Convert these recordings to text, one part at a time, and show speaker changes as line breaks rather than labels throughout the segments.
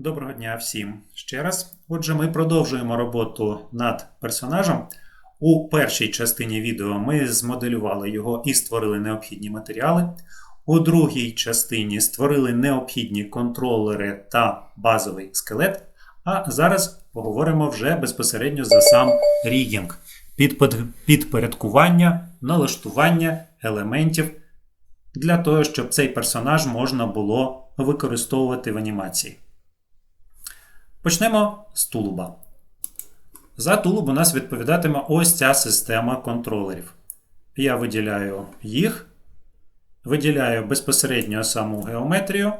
Доброго дня всім ще раз. Отже, ми продовжуємо роботу над персонажем. У першій частині відео ми змоделювали його і створили необхідні матеріали. У другій частині створили необхідні контролери та базовий скелет. А зараз поговоримо вже безпосередньо за сам рігінг, підпорядкування, налаштування елементів для того, щоб цей персонаж можна було використовувати в анімації. Почнемо з тулуба. За тулуб у нас відповідатиме ось ця система контролерів. Я виділяю їх, виділяю безпосередньо саму геометрію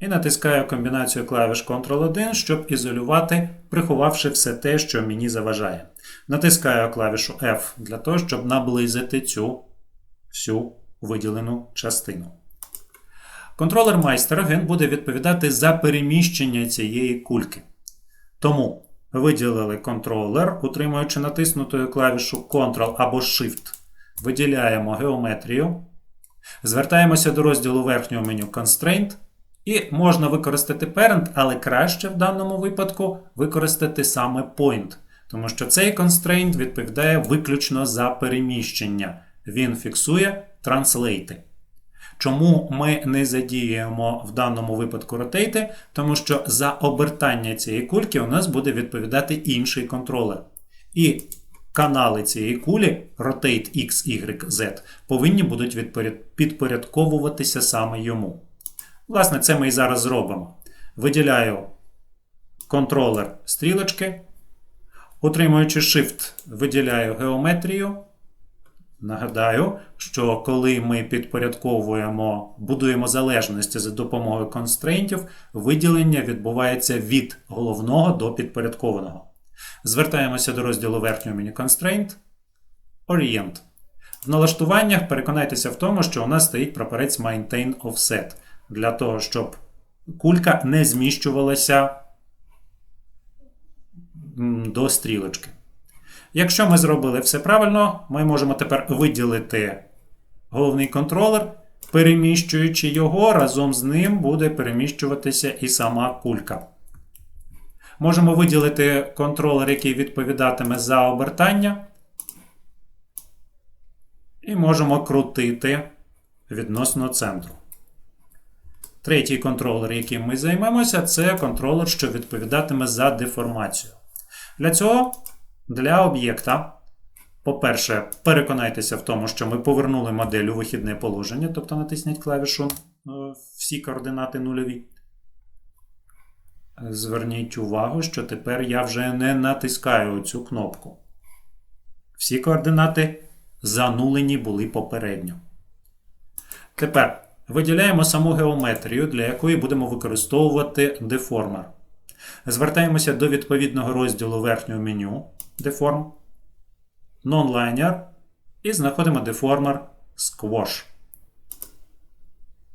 і натискаю комбінацію клавіш Ctrl-1, щоб ізолювати, приховавши все те, що мені заважає. Натискаю клавішу F для того, щоб наблизити цю всю виділену частину. Контролер майстера він буде відповідати за переміщення цієї кульки. Тому виділили контролер, утримуючи натиснутою клавішу Ctrl або Shift, виділяємо геометрію, звертаємося до розділу верхнього меню Constraint, і можна використати Parent, але краще в даному випадку використати саме Point, тому що цей constraint відповідає виключно за переміщення. Він фіксує транслейти. Чому ми не задіємо в даному випадку ротейти? Тому що за обертання цієї кульки у нас буде відповідати інший контролер. І канали цієї кулі Rotate X, Y, Z повинні будуть підпорядковуватися саме йому. Власне, це ми і зараз зробимо. Виділяю контролер стрілочки, утримуючи Shift, виділяю геометрію. Нагадаю, що коли ми підпорядковуємо, будуємо залежності за допомогою констрейнтів, виділення відбувається від головного до підпорядкованого. Звертаємося до розділу верхнього меню Constraint, Orient. В налаштуваннях переконайтеся в тому, що у нас стоїть прапорець Maintain Offset, для того, щоб кулька не зміщувалася до стрілочки. Якщо ми зробили все правильно, ми можемо тепер виділити головний контролер, переміщуючи його, разом з ним буде переміщуватися і сама кулька. Можемо виділити контролер, який відповідатиме за обертання. І можемо крутити відносно центру. Третій контролер, яким ми займемося, це контролер, що відповідатиме за деформацію. Для цього для об'єкта, по-перше, переконайтеся в тому, що ми повернули модель у вихідне положення, тобто натисніть клавішу е, всі координати нульові. Зверніть увагу, що тепер я вже не натискаю цю кнопку. Всі координати занулені були попередньо. Тепер виділяємо саму геометрію, для якої будемо використовувати деформер. Звертаємося до відповідного розділу верхнього меню Deform, Non-Linear і знаходимо деформер Squash.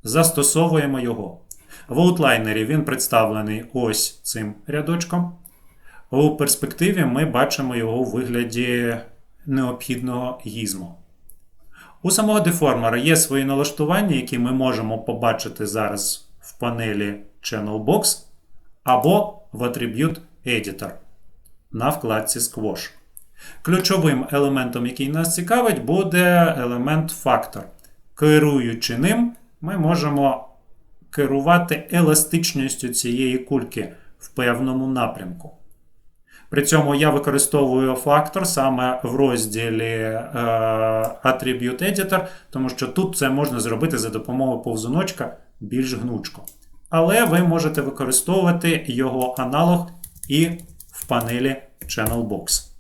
Застосовуємо його. В аутлайнері він представлений ось цим рядочком. У перспективі ми бачимо його у вигляді необхідного гізму. У самого деформера є свої налаштування, які ми можемо побачити зараз в панелі Channel Box або в Attribute Editor на вкладці Squash. Ключовим елементом, який нас цікавить, буде елемент Factor. Керуючи ним, ми можемо керувати еластичністю цієї кульки в певному напрямку. При цьому я використовую фактор саме в розділі е, Attribute Editor, тому що тут це можна зробити за допомогою повзуночка більш гнучко. Але ви можете використовувати його аналог і панелі Channel Box.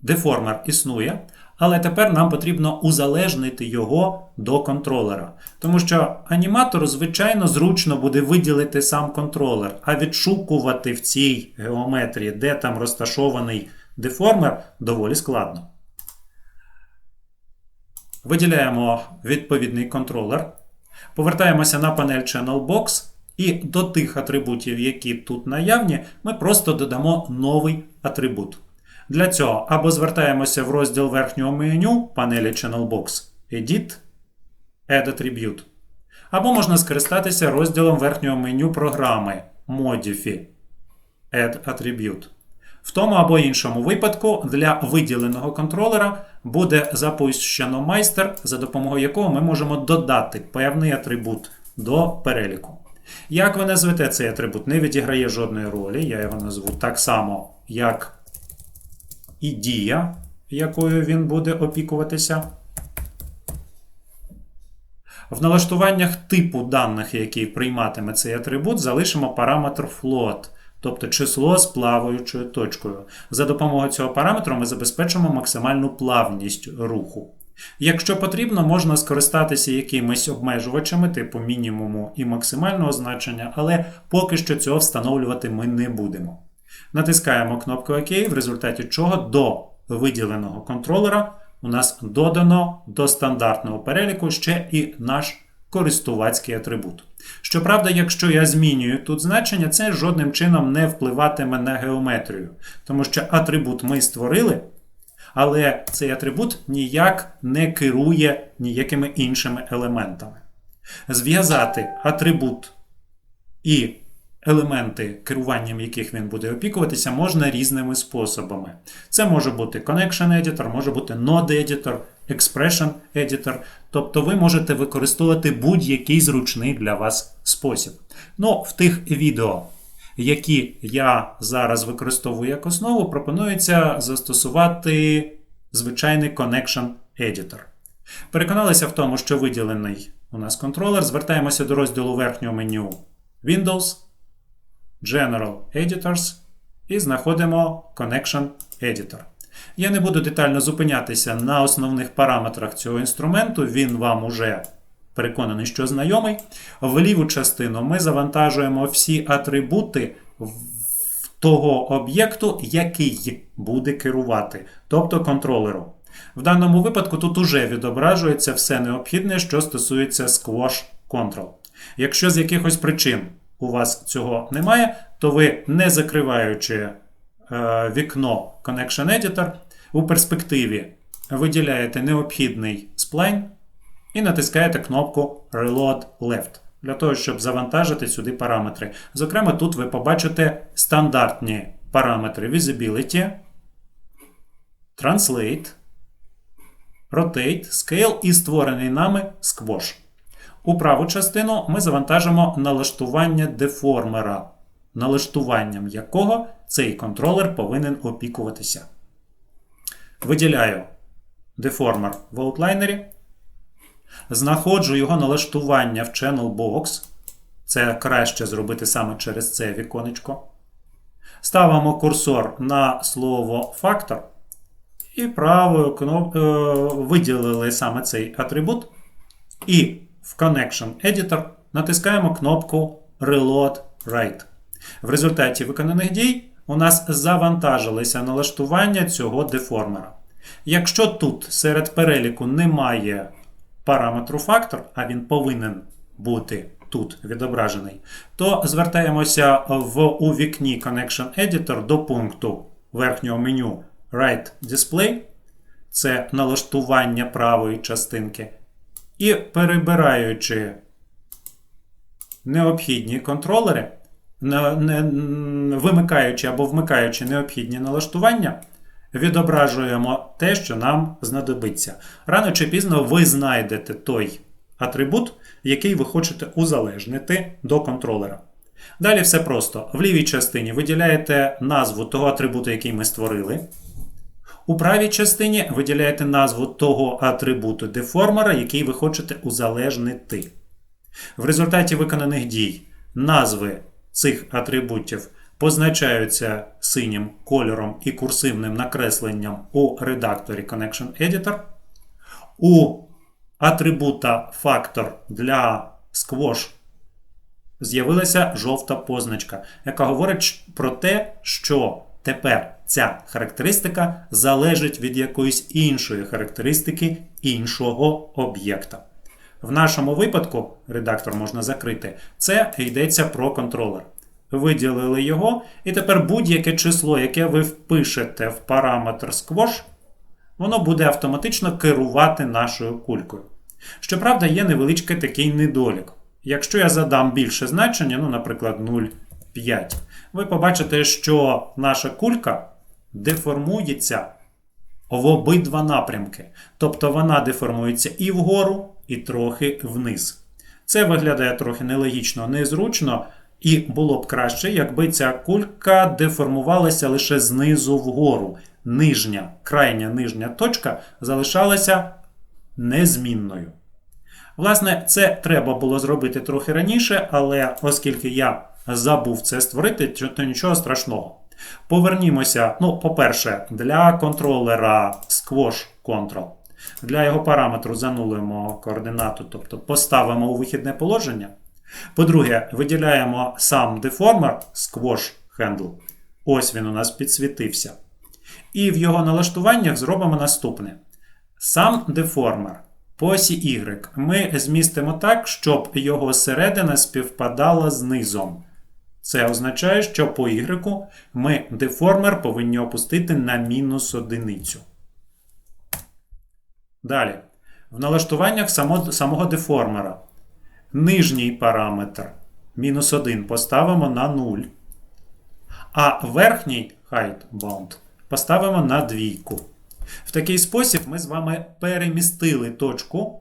Деформер існує, але тепер нам потрібно узалежнити його до контролера. Тому що аніматору, звичайно, зручно буде виділити сам контролер, а відшукувати в цій геометрії, де там розташований деформер, доволі складно. Виділяємо відповідний контролер. Повертаємося на панель Channel Box, і до тих атрибутів, які тут наявні, ми просто додамо новий атрибут. Для цього або звертаємося в розділ верхнього меню панелі Channel Box Edit, Add Attribute, Або можна скористатися розділом верхнього меню програми Modify Add Attribute. В тому або іншому випадку для виділеного контролера буде запущено майстер, за допомогою якого ми можемо додати певний атрибут до переліку. Як ви назвете цей атрибут, не відіграє жодної ролі. Я його назву так само, як і дія, якою він буде опікуватися. В налаштуваннях типу даних, які прийматиме цей атрибут, залишимо параметр float, тобто число з плаваючою точкою. За допомогою цього параметру ми забезпечимо максимальну плавність руху. Якщо потрібно, можна скористатися якимись обмежувачами типу мінімуму і максимального значення, але поки що цього встановлювати ми не будемо. Натискаємо кнопку ОК, в результаті чого до виділеного контролера у нас додано до стандартного переліку ще і наш користувацький атрибут. Щоправда, якщо я змінюю тут значення, це жодним чином не впливатиме на геометрію, тому що атрибут ми створили, але цей атрибут ніяк не керує ніякими іншими елементами. Зв'язати атрибут і елементи, керуванням яких він буде опікуватися, можна різними способами. Це може бути Connection Editor, може бути Node Editor, Expression Editor. Тобто ви можете використовувати будь-який зручний для вас спосіб. Ну, в тих відео, які я зараз використовую як основу, пропонується застосувати звичайний Connection Editor. Переконалися в тому, що виділений у нас контролер. Звертаємося до розділу верхнього меню Windows, General Editors і знаходимо Connection Editor. Я не буду детально зупинятися на основних параметрах цього інструменту, він вам уже переконаний, що знайомий. В ліву частину ми завантажуємо всі атрибути того об'єкту, який буде керувати, тобто контролеру. В даному випадку тут уже відображується все необхідне, що стосується Squash Control. Якщо з якихось причин у вас цього немає, то ви, не закриваючи е, вікно Connection Editor, у перспективі виділяєте необхідний сплайн і натискаєте кнопку Reload Left для того, щоб завантажити сюди параметри. Зокрема, тут ви побачите стандартні параметри Visibility, Translate, Rotate, Scale і створений нами Squash. У праву частину ми завантажимо налаштування деформера, налаштуванням якого цей контролер повинен опікуватися. Виділяю деформер в аутлайнері. Знаходжу його налаштування в Channel Box. Це краще зробити саме через це віконечко. Ставимо курсор на слово фактор. І правою кнопкою виділили саме цей атрибут. І в Connection Editor натискаємо кнопку Reload Write. В результаті виконаних дій у нас завантажилися налаштування цього деформера. Якщо тут серед переліку немає параметру фактор, а він повинен бути тут відображений, то звертаємося в у вікні Connection Editor до пункту верхнього меню Write Display. Це налаштування правої частинки. І перебираючи необхідні контролери, вимикаючи або вмикаючи необхідні налаштування, відображуємо те, що нам знадобиться. Рано чи пізно ви знайдете той атрибут, який ви хочете узалежнити до контролера. Далі все просто. В лівій частині виділяєте назву того атрибуту, який ми створили. У правій частині виділяєте назву того атрибуту деформера, який ви хочете узалежнити. В результаті виконаних дій назви цих атрибутів позначаються синім кольором і курсивним накресленням у редакторі Connection Editor. У атрибута фактор для Squash з'явилася жовта позначка, яка говорить про те, що тепер ця характеристика залежить від якоїсь іншої характеристики іншого об'єкта. В нашому випадку, редактор можна закрити, це йдеться про контролер. Виділили його, і тепер будь-яке число, яке ви впишете в параметр squash, воно буде автоматично керувати нашою кулькою. Щоправда, є невеличкий такий недолік. Якщо я задам більше значення, ну, наприклад, 0,5, ви побачите, що наша кулька деформується в обидва напрямки. Тобто вона деформується і вгору, і трохи вниз. Це виглядає трохи нелогічно, незручно, і було б краще, якби ця кулька деформувалася лише знизу вгору. Нижня, крайня нижня точка залишалася незмінною. Власне, це треба було зробити трохи раніше, але оскільки я забув це створити, то нічого страшного. Повернімося, ну, по-перше, для контролера Squash Control. Для його параметру занулуємо координату, тобто поставимо у вихідне положення. По-друге, виділяємо сам деформер Squash Handle. Ось він у нас підсвітився. І в його налаштуваннях зробимо наступне. Сам деформер по осі Y ми змістимо так, щоб його середина співпадала з низом. Це означає, що по Y ми деформер повинні опустити на мінус одиницю. Далі. В налаштуваннях само, самого деформера. Нижній параметр мінус 1 поставимо на 0. А верхній height bound поставимо на двійку. В такий спосіб ми з вами перемістили точку.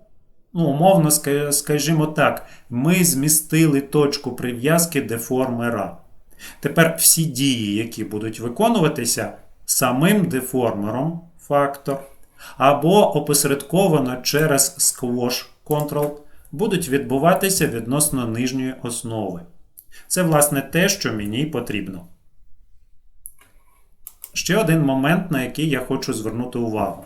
Ну, умовно, скажімо так, ми змістили точку прив'язки деформера. Тепер всі дії, які будуть виконуватися самим деформером фактор, або опосередковано через Squash Control, будуть відбуватися відносно нижньої основи. Це, власне, те, що мені потрібно. Ще один момент, на який я хочу звернути увагу.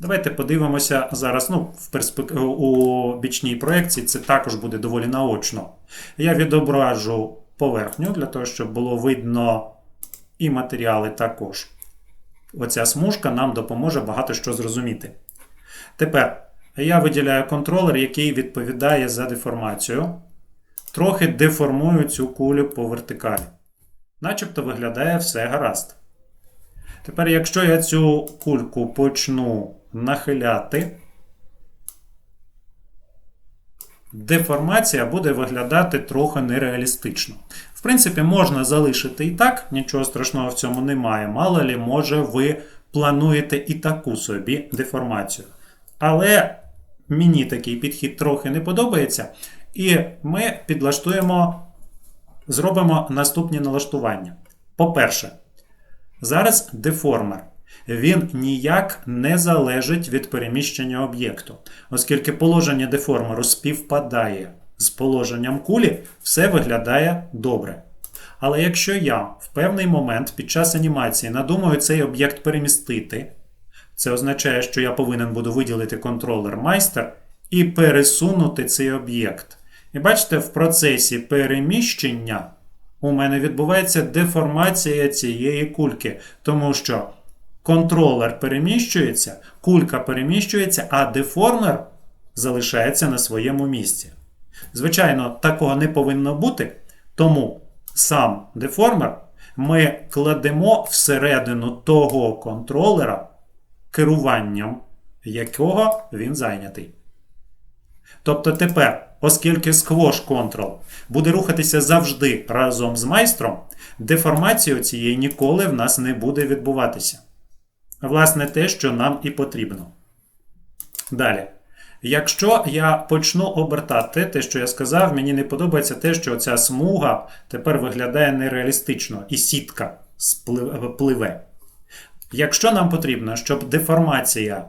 Давайте подивимося зараз. ну, в перспек... У бічній проекції це також буде доволі наочно. Я відображу поверхню для того, щоб було видно і матеріали також. Оця смужка нам допоможе багато що зрозуміти. Тепер я виділяю контролер, який відповідає за деформацію. Трохи деформую цю кулю по вертикалі. Начебто виглядає все гаразд. Тепер, якщо я цю кульку почну нахиляти, деформація буде виглядати трохи нереалістично. В принципі, можна залишити і так, нічого страшного в цьому немає. Мало лі, може, ви плануєте і таку собі деформацію. Але мені такий підхід трохи не подобається. І ми підлаштуємо, зробимо наступні налаштування. По-перше, Зараз деформер. Він ніяк не залежить від переміщення об'єкту, оскільки положення деформеру співпадає з положенням кулі, все виглядає добре. Але якщо я в певний момент під час анімації надумаю цей об'єкт перемістити, це означає, що я повинен буду виділити контролер майстер і пересунути цей об'єкт. І бачите, в процесі переміщення у мене відбувається деформація цієї кульки, тому що контролер переміщується, кулька переміщується, а деформер залишається на своєму місці. Звичайно, такого не повинно бути, тому сам деформер ми кладемо всередину того контролера, керуванням якого він зайнятий. Тобто тепер. Оскільки Squash Control буде рухатися завжди разом з майстром, деформація цієї ніколи в нас не буде відбуватися. Власне, те, що нам і потрібно. Далі. Якщо я почну обертати те, що я сказав, мені не подобається те, що ця смуга тепер виглядає нереалістично і сітка пливе. Якщо нам потрібно, щоб деформація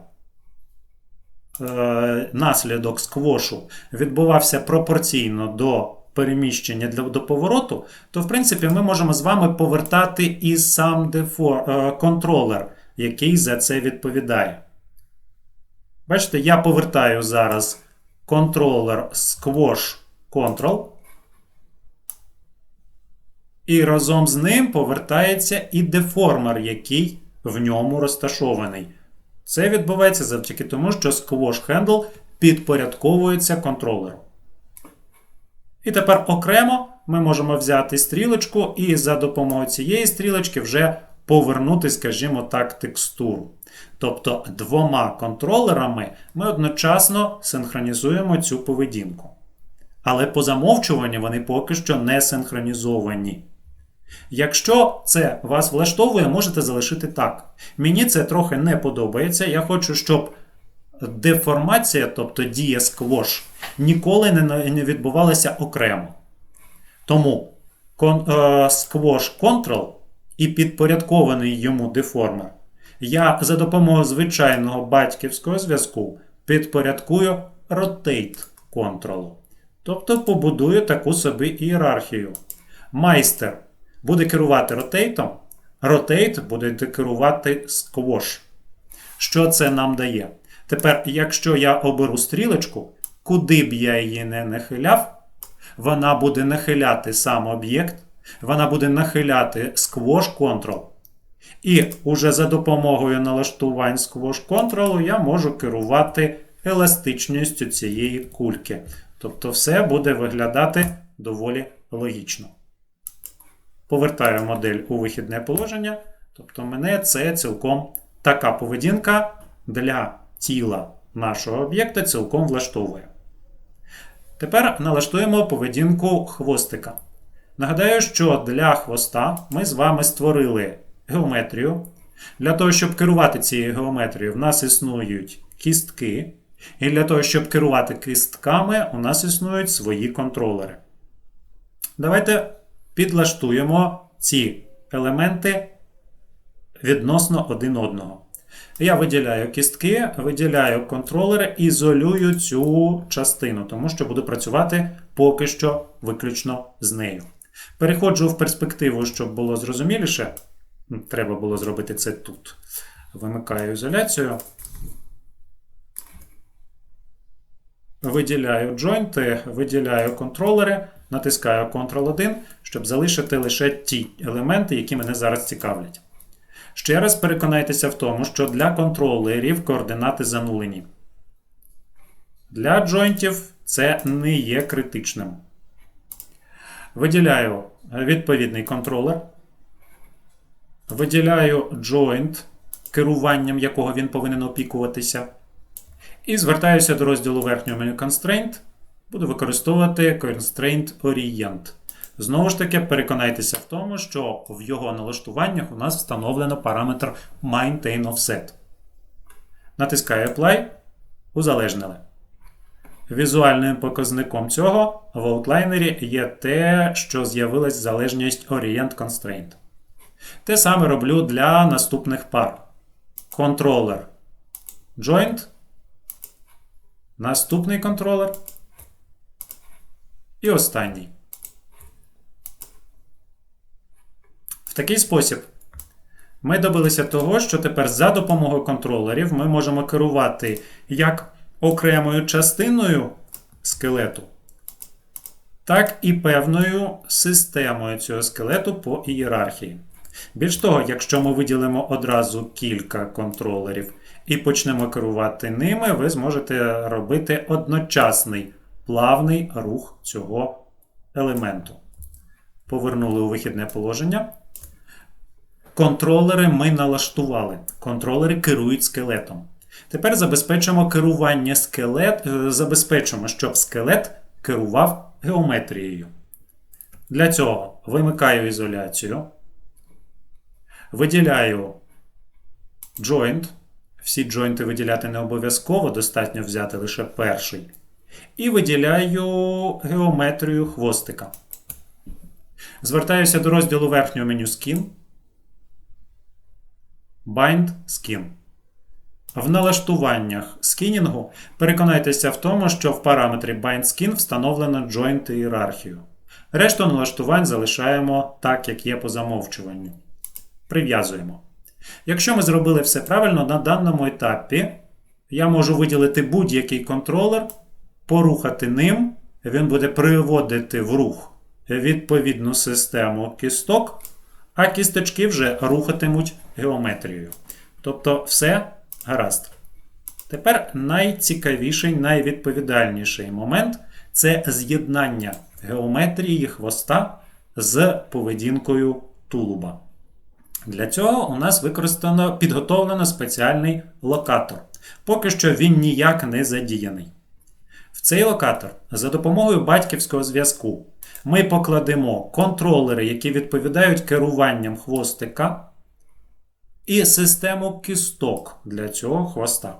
Е, наслідок сквошу відбувався пропорційно до переміщення для, до повороту, то в принципі ми можемо з вами повертати і сам дефор, е, контролер, який за це відповідає. Бачите, я повертаю зараз контролер Squash Control. І разом з ним повертається і деформер, який в ньому розташований. Це відбувається завдяки тому, що Squash Handle підпорядковується контролеру. І тепер окремо ми можемо взяти стрілочку і за допомогою цієї стрілочки вже повернути, скажімо так, текстуру. Тобто двома контролерами ми одночасно синхронізуємо цю поведінку. Але по замовчуванню вони поки що не синхронізовані. Якщо це вас влаштовує, можете залишити так. Мені це трохи не подобається. Я хочу, щоб деформація, тобто дія сквош, ніколи не, відбувалася окремо. Тому сквош Control і підпорядкований йому деформер я за допомогою звичайного батьківського зв'язку підпорядкую rotate контролу. Тобто побудую таку собі ієрархію. Майстер буде керувати ротейтом, rotate буде керувати squash. Що це нам дає? Тепер, якщо я оберу стрілочку, куди б я її не нахиляв, вона буде нахиляти сам об'єкт, вона буде нахиляти squash control. І уже за допомогою налаштувань Squash Control я можу керувати еластичністю цієї кульки. Тобто все буде виглядати доволі логічно. Повертаю модель у вихідне положення. Тобто, мене це цілком така поведінка для тіла нашого об'єкта цілком влаштовує. Тепер налаштуємо поведінку хвостика. Нагадаю, що для хвоста ми з вами створили геометрію. Для того, щоб керувати цією геометрією, в нас існують кістки. І для того, щоб керувати кістками, у нас існують свої контролери. Давайте підлаштуємо ці елементи відносно один одного. Я виділяю кістки, виділяю контролери, ізолюю цю частину, тому що буду працювати поки що виключно з нею. Переходжу в перспективу, щоб було зрозуміліше. Треба було зробити це тут. Вимикаю ізоляцію. Виділяю джойнти, виділяю контролери, натискаю Ctrl-1, щоб залишити лише ті елементи, які мене зараз цікавлять. Ще раз переконайтеся в тому, що для контролерів координати занулені. Для джойнтів це не є критичним. Виділяю відповідний контролер. Виділяю joint, керуванням якого він повинен опікуватися. І звертаюся до розділу верхнього меню Constraint. Буду використовувати Constraint Orient. Знову ж таки, переконайтеся в тому, що в його налаштуваннях у нас встановлено параметр Maintain Offset. Натискаю Apply. Узалежнили. Візуальним показником цього в аутлайнері є те, що з'явилась залежність Orient Constraint. Те саме роблю для наступних пар. Контролер. Joint. Наступний контролер. І останній. В такий спосіб ми добилися того, що тепер за допомогою контролерів ми можемо керувати як окремою частиною скелету, так і певною системою цього скелету по ієрархії. Більш того, якщо ми виділимо одразу кілька контролерів і почнемо керувати ними, ви зможете робити одночасний плавний рух цього елементу. Повернули у вихідне положення. Контролери ми налаштували. Контролери керують скелетом. Тепер забезпечимо керування скелет, е, забезпечимо, щоб скелет керував геометрією. Для цього вимикаю ізоляцію. Виділяю joint. Всі джойнти виділяти не обов'язково, достатньо взяти лише перший. І виділяю геометрію хвостика. Звертаюся до розділу верхнього меню Skin. Bind Skin. В налаштуваннях скінінгу переконайтеся в тому, що в параметрі Bind Skin встановлено joint ієрархію. Решту налаштувань залишаємо так, як є по замовчуванню прив'язуємо. Якщо ми зробили все правильно, на даному етапі я можу виділити будь-який контролер, порухати ним, він буде приводити в рух відповідну систему кісток, а кісточки вже рухатимуть геометрією. Тобто, все гаразд. Тепер найцікавіший, найвідповідальніший момент це з'єднання геометрії хвоста з поведінкою тулуба. Для цього у нас використано підготовлено спеціальний локатор. Поки що він ніяк не задіяний. Цей локатор за допомогою батьківського зв'язку ми покладемо контролери, які відповідають керуванням хвостика, і систему кісток для цього хвоста.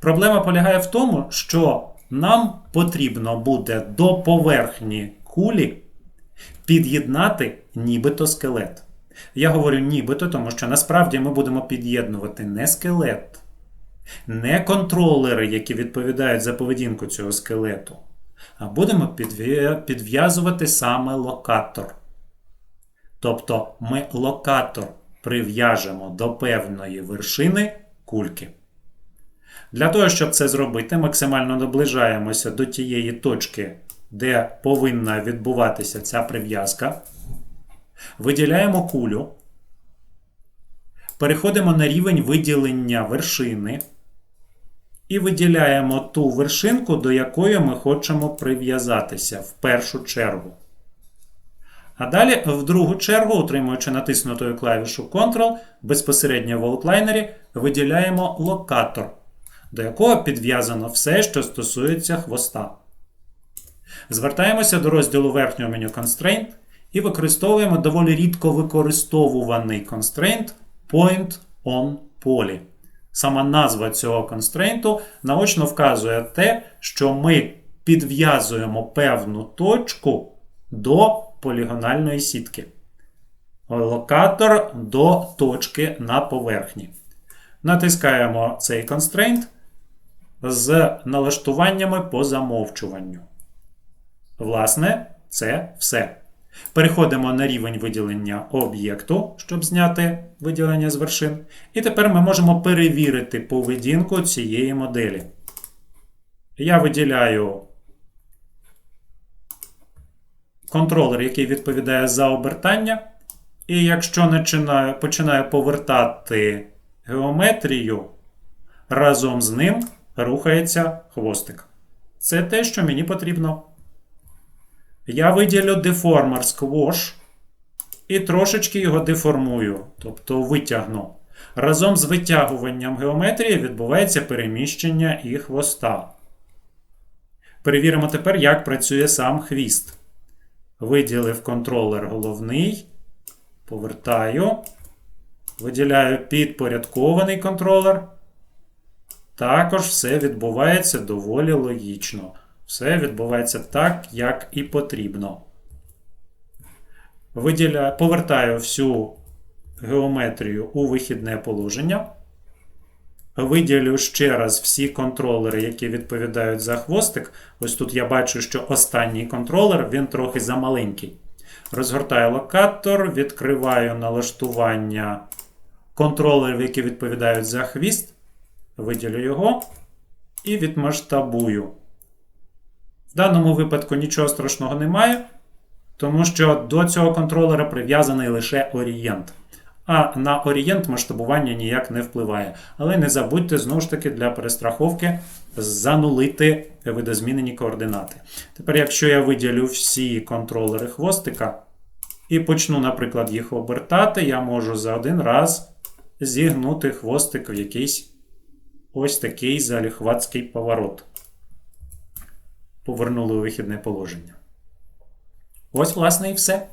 Проблема полягає в тому, що нам потрібно буде до поверхні кулі під'єднати нібито скелет. Я говорю нібито, тому що насправді ми будемо під'єднувати не скелет, не контролери, які відповідають за поведінку цього скелету, а будемо підв'язувати саме локатор. Тобто ми локатор прив'яжемо до певної вершини кульки. Для того, щоб це зробити, максимально наближаємося до тієї точки, де повинна відбуватися ця прив'язка. Виділяємо кулю. Переходимо на рівень виділення вершини. І виділяємо ту вершинку, до якої ми хочемо прив'язатися в першу чергу. А далі, в другу чергу, утримуючи натиснутою клавішу Ctrl, безпосередньо в аутлайнері виділяємо локатор, до якого підв'язано все, що стосується хвоста. Звертаємося до розділу верхнього меню Constraint і використовуємо доволі рідко використовуваний constraint Point on Poly. Сама назва цього констрейнту наочно вказує те, що ми підв'язуємо певну точку до полігональної сітки. Локатор до точки на поверхні. Натискаємо цей констрейнт з налаштуваннями по замовчуванню. Власне, це все. Переходимо на рівень виділення об'єкту, щоб зняти виділення з вершин. І тепер ми можемо перевірити поведінку цієї моделі. Я виділяю контролер, який відповідає за обертання. І якщо починаю, повертати геометрію, разом з ним рухається хвостик. Це те, що мені потрібно. Я виділю деформер Squash і трошечки його деформую, тобто витягну. Разом з витягуванням геометрії відбувається переміщення і хвоста. Перевіримо тепер, як працює сам хвіст. Виділив контролер головний. Повертаю. Виділяю підпорядкований контролер. Також все відбувається доволі логічно. Все відбувається так, як і потрібно. Виділяю, повертаю всю геометрію у вихідне положення. Виділю ще раз всі контролери, які відповідають за хвостик. Ось тут я бачу, що останній контролер він трохи замаленький. Розгортаю локатор, відкриваю налаштування контролерів, які відповідають за хвіст. Виділю його і відмасштабую. В даному випадку нічого страшного немає, тому що до цього контролера прив'язаний лише орієнт. А на орієнт масштабування ніяк не впливає. Але не забудьте знову ж таки для перестраховки занулити видозмінені координати. Тепер, якщо я виділю всі контролери хвостика і почну, наприклад, їх обертати, я можу за один раз зігнути хвостик в якийсь ось такий заліхватський поворот. Повернули у вихідне положення. Ось, власне, і все.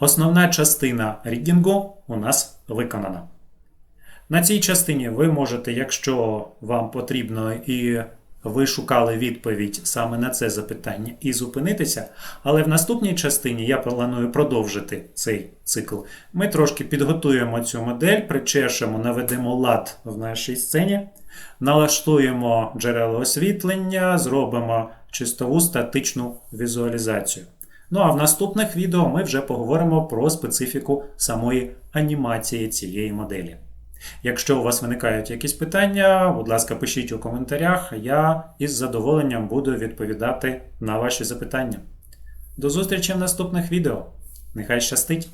Основна частина рідінгу у нас виконана. На цій частині ви можете, якщо вам потрібно і ви шукали відповідь саме на це запитання, і зупинитися. Але в наступній частині я планую продовжити цей цикл. Ми трошки підготуємо цю модель, причешемо, наведемо лад в нашій сцені, налаштуємо джерело освітлення, зробимо чистову статичну візуалізацію. Ну а в наступних відео ми вже поговоримо про специфіку самої анімації цієї моделі. Якщо у вас виникають якісь питання, будь ласка, пишіть у коментарях, я із задоволенням буду відповідати на ваші запитання. До зустрічі в наступних відео. Нехай щастить!